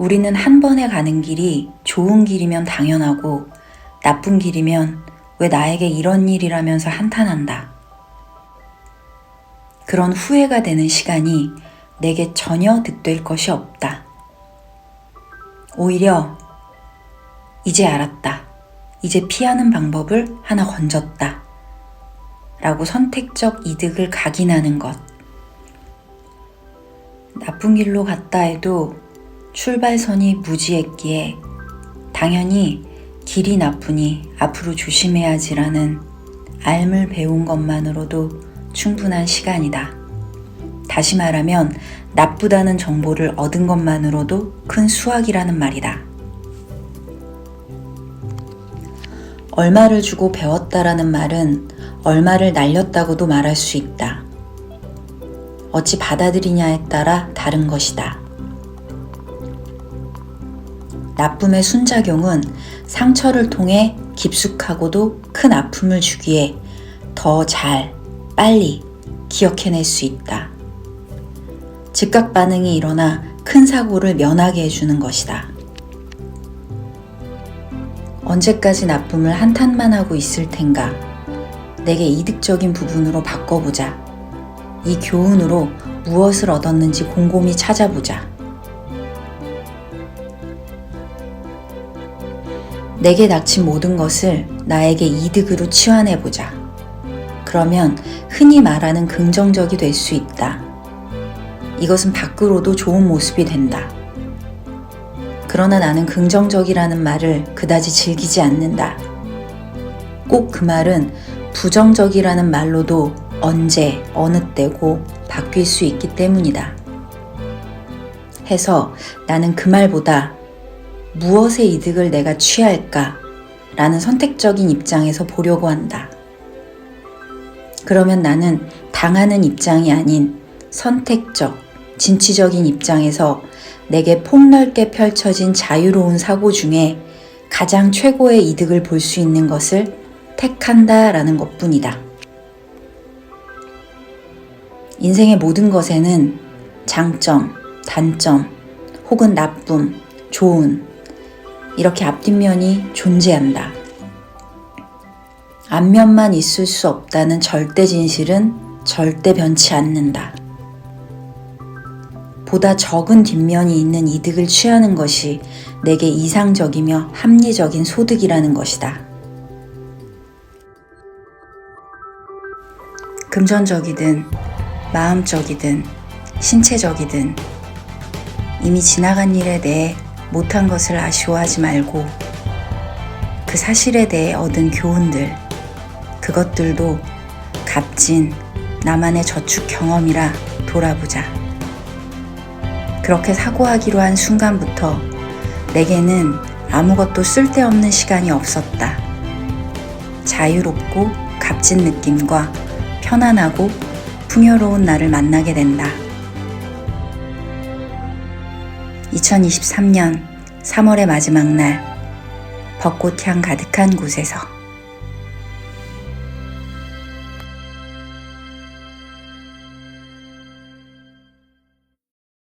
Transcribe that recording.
우리는 한 번에 가는 길이 좋은 길이면 당연하고 나쁜 길이면 왜 나에게 이런 일이라면서 한탄한다. 그런 후회가 되는 시간이 내게 전혀 득될 것이 없다. 오히려 이제 알았다. 이제 피하는 방법을 하나 건졌다. 라고 선택적 이득을 각인하는 것. 나쁜 길로 갔다 해도 출발선이 무지했기에 당연히 길이 나쁘니 앞으로 조심해야지라는 알을 배운 것만으로도 충분한 시간이다. 다시 말하면 나쁘다는 정보를 얻은 것만으로도 큰 수확이라는 말이다. 얼마를 주고 배웠다라는 말은 얼마를 날렸다고도 말할 수 있다. 어찌 받아들이냐에 따라 다른 것이다. 나쁨의 순작용은 상처를 통해 깊숙하고도 큰 아픔을 주기에 더 잘, 빨리 기억해낼 수 있다. 즉각 반응이 일어나 큰 사고를 면하게 해주는 것이다. 언제까지 나쁨을 한탄만 하고 있을 텐가? 내게 이득적인 부분으로 바꿔보자. 이 교훈으로 무엇을 얻었는지 곰곰이 찾아보자. 내게 닥친 모든 것을 나에게 이득으로 치환해보자. 그러면 흔히 말하는 긍정적이 될 수 있다. 이것은 밖으로도 좋은 모습이 된다. 그러나 나는 긍정적이라는 말을 그다지 즐기지 않는다. 꼭 그 말은 부정적이라는 말로도 언제, 어느 때고 바뀔 수 있기 때문이다. 해서 나는 그 말보다 무엇의 이득을 내가 취할까? 라는 선택적인 입장에서 보려고 한다. 그러면 나는 당하는 입장이 아닌 선택적, 진취적인 입장에서 내게 폭넓게 펼쳐진 자유로운 사고 중에 가장 최고의 이득을 볼 수 있는 것을 택한다 라는 것 뿐이다. 인생의 모든 것에는 장점, 단점, 혹은 나쁨, 좋은, 이렇게 앞뒷면이 존재한다. 앞면만 있을 수 없다는 절대 진실은 절대 변치 않는다. 보다 적은 뒷면이 있는 이득을 취하는 것이 내게 이상적이며 합리적인 소득이라는 것이다. 금전적이든 마음적이든 신체적이든 이미 지나간 일에 대해 못한 것을 아쉬워하지 말고 그 사실에 대해 얻은 교훈들, 그것들도 값진 나만의 저축 경험이라 돌아보자. 그렇게 사고하기로 한 순간부터 내게는 아무것도 쓸데없는 시간이 없었다. 자유롭고 값진 느낌과 편안하고 풍요로운 나를 만나게 된다. 2023년 3월의 마지막 날 벚꽃향 가득한 곳에서